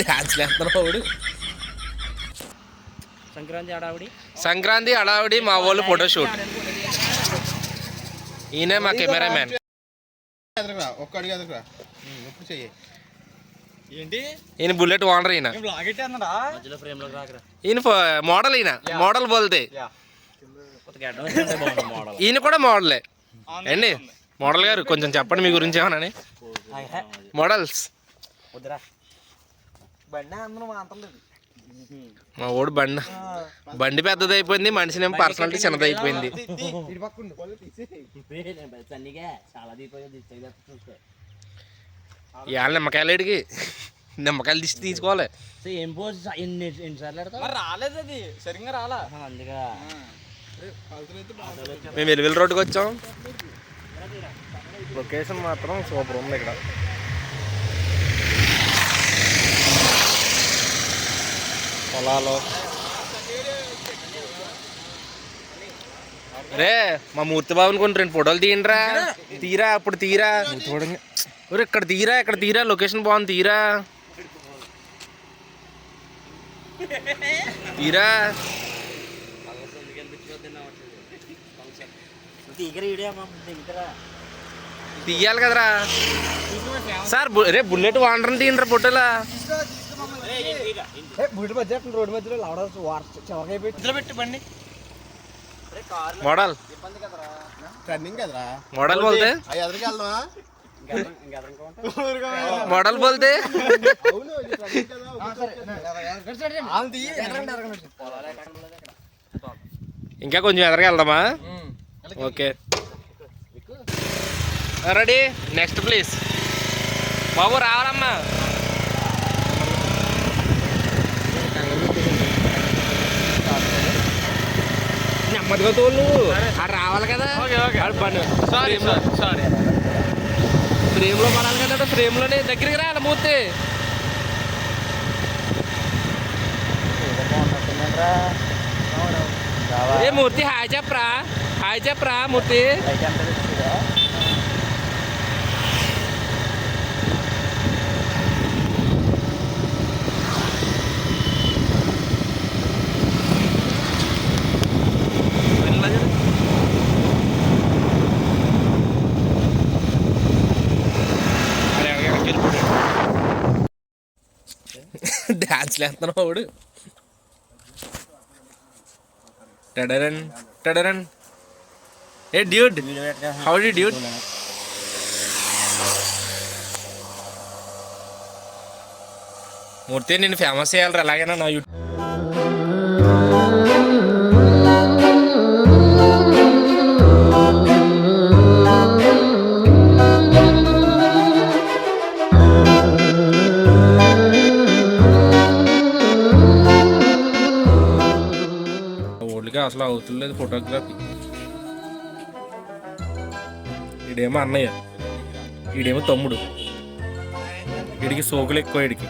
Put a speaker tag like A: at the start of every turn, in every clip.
A: Dance
B: Sankranti హడావిడి?
A: సంక్రాంతి హడావిడి మా వాళ్ళు ఫోటోషూట్ ఈయన మా కెమెరామ్యాన్.
C: ఎదరకురా ఒక్క అడిగి ఎదరకురా ఎప్పుడు చెయ్యి. ఏంటి?
A: ఈయన బుల్లెట్ ఓనర్ ఈయన. ఈయన మోడల్ ఈయన. మోడల్ బోల్తే. ఈయన కూడా మోడలే. అండి మోడల్ గారు కొంచెం చెప్పండి మీ గురించి ఏమనని? మోడల్స్.
B: వద్దురా.
C: బండి అందరూ మాత్రలేదు
A: మా ఓడు బండి బండి పెద్దది అయిపోయింది మనిషినేమో పర్సనాలిటీ చిన్నది అయిపోయింది ఇవాళ నిమ్మకాయలు ఇడికి నిమ్మకాయలు తీసి తీసుకోవాలి.
B: ఏం పోజ్ ఎన్ని ఎన్నిసార్లు ఆడతావు
C: రాలేదు అది సరిగ్గా రాలా.
B: అందుగా
A: మేము వెలువెల రోడ్డుకి వచ్చాం. లొకేషన్ మాత్రం సూపర్ ఉంది ఇక్కడ. పొలాలు. రే మా మూర్తి బాబుని కొన్ని రెండు ఫోటోలు తీయండిరా. తీరా? అప్పుడు తీరా. చూడండి ఒరే ఇక్కడ తీరా ఇక్కడ తీరా. లొకేషన్ బాగుంది తీరా. తీరా. తీయాలి కదరా. సార్ రే బుల్లెట్ వాండరం తీయండిరా ఫోటోలా.
C: బుడి మధ్య రోడ్డు మధ్యలో లవడ చివరికైపోయి
B: ఇందులో పెట్టి బండి
A: మోడల్
C: రన్నింగ్ కదరా
A: మోడల్ బోల్తే
C: ఎదరికి వెళ్దామా
A: మోడల్ బోల్తే. ఇంకా కొంచెం ఎదరికి వెళ్దామా ఓకే రెడీ నెక్స్ట్ ప్లీజ్ బాబు రావాలమ్మా నెమ్మదిగా తోలు ఆడు రావాలి కదా. బండి. సారీ సారీ ఫ్రేమ్లో పడాలి కదా ఫ్రేమ్లోనే. దగ్గరికి రా అలా మూర్తి. ఏ మూర్తి హాయ్ చెప్పరా. హాయ్ చెప్పరా మూర్తి. డాన్స్ వేస్తున్నావు వాడు టడరన్ టడరన్ ఏ dude howdy dude Murthy నేను ఫేమస్ చేయాలి ఎలాగైనా నా యూట్యూబ్ అసలు అవుతులేదు ఫోటోగ్రఫీ ఈడేమో అన్నయ్య. ఈడేమో తమ్ముడు. వీడికి సోకులు ఎక్కువ వీడికి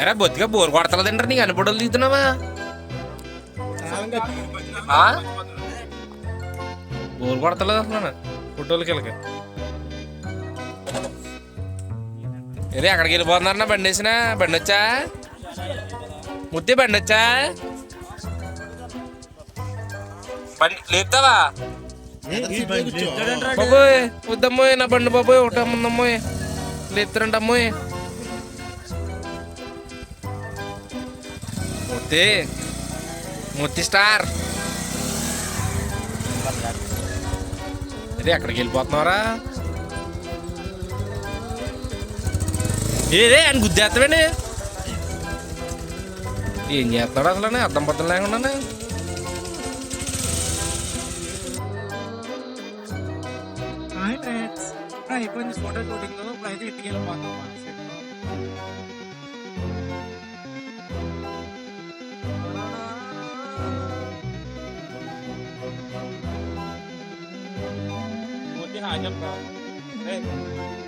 A: ఎరా బొత్తిగా బోర్ కొడతలేదంటారు నీకు అన్ని ఫోటోలు తీస్తున్నావా? బోర్ కొడతలేదు అసలు ఫోటోలకి వెళ్ళక ఏదే ఎక్కడికి వెళ్ళిపోతున్నారన్నా? బండి వేసినా? బండి వచ్చా? ముద్దే బండి వచ్చా? బండి లేపుతావా? బాబోయ్ వద్దమ్మోయ్ నా బండి బాబోయ్ ఒకటి అమ్ముందమ్మోయ్ లేపుతారంట అమ్మోయ్ ముత్తి ముత్తి స్టార్. అదే ఎక్కడికి వెళ్ళిపోతున్నారా ఏదే అని గుద్దేస్తామండి ఏం చేస్తున్నాడు అసలు అర్థం పద్ధం లేకుండా
C: minutes. நான் இப்போ இந்த ஸ்போட்டர் ஷூட்டிங்கில் அப்புறம் இது இட்டியில் பார்க்கலாம் சரி हाँ जब